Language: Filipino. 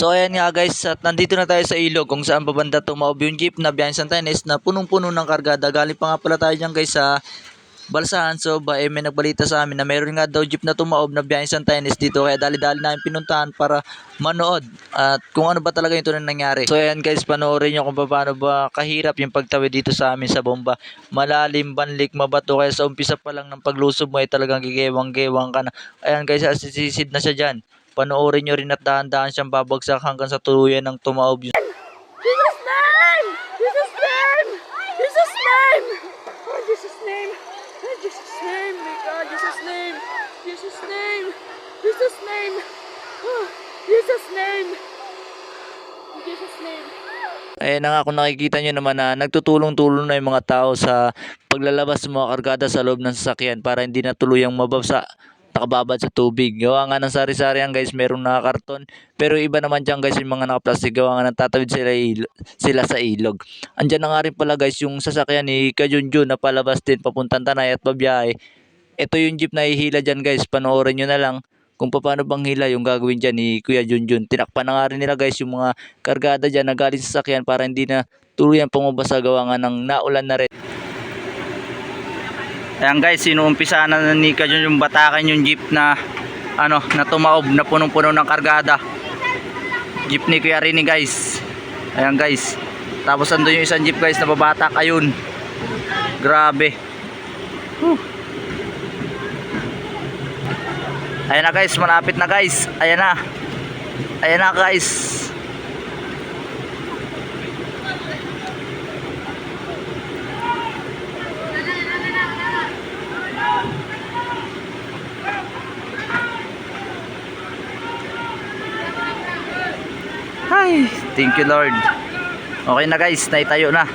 So ayan nga guys, at nandito na tayo sa ilog kung saan babanda tumaob yung jeep na behind Santanes na punong-puno ng kargada. Galing pa nga pala tayo dyan guys sa Balsahan. So ba, eh, may nagbalita sa amin na meron nga daw jeep na tumaob na behind Santanes dito. Kaya dali-dali namin pinuntahan para manood at kung ano ba talaga yung tunay nangyari. So ayan guys, panoorin nyo kung paano ba kahirap yung pagtawid dito sa amin sa bomba. Malalim, banlik, mabato. Kaya sa umpisa pa lang ng paglusob mo ay talagang gigewang-gewang ka na. Ayan guys, asisisid na siya dyan. Panoorin nyo rin at dahan-dahan siyang babagsak hanggang sa tuluyan ng tumaob yung Jesus name! Jesus name! Jesus name! Oh, Jesus name! Oh, Jesus name! My God, Jesus name! Jesus name! Jesus name! Oh, Jesus name! Jesus name! Ayan na nga kung nakikita nyo naman na nagtutulong-tulong na yung mga tao sa paglalabas ng mga kargada sa loob ng sasakyan para hindi na tuluyang mababsa nakababad sa tubig. Gawa nga ng sari-sari yan guys, merong nakakarton. Pero iba naman dyan guys, yung mga nakaplastic, gawa nga ng tatawid sila, sila sa ilog. Andyan na nga rin pala guys, yung sasakyan ni Kajunjun na palabas din papuntang Tanay at Babiyahe. Ito yung jeep na ihila dyan guys, panoorin nyo na lang kung paano bang hila yung gagawin dyan ni Kuya Junjun. Tinakpan na nga rin nila guys yung mga kargada dyan na galing sa sasakyan para hindi na tuluyan pumabasa gawa nga ng naulan na rin. Ayan guys, sinuumpisa na ni Kajun yung batakan yung jeep na ano, na tumaob na punong-puno ng kargada. Jeep ni Kuya Rini guys. Ayan guys. Tapos andun yung isang jeep guys na babatak ayun. Grabe. Whew. Ayan na guys, malapit na guys. Ayan na. Ayan na guys. Ay, thank you Lord. Okay na guys, naitayo na.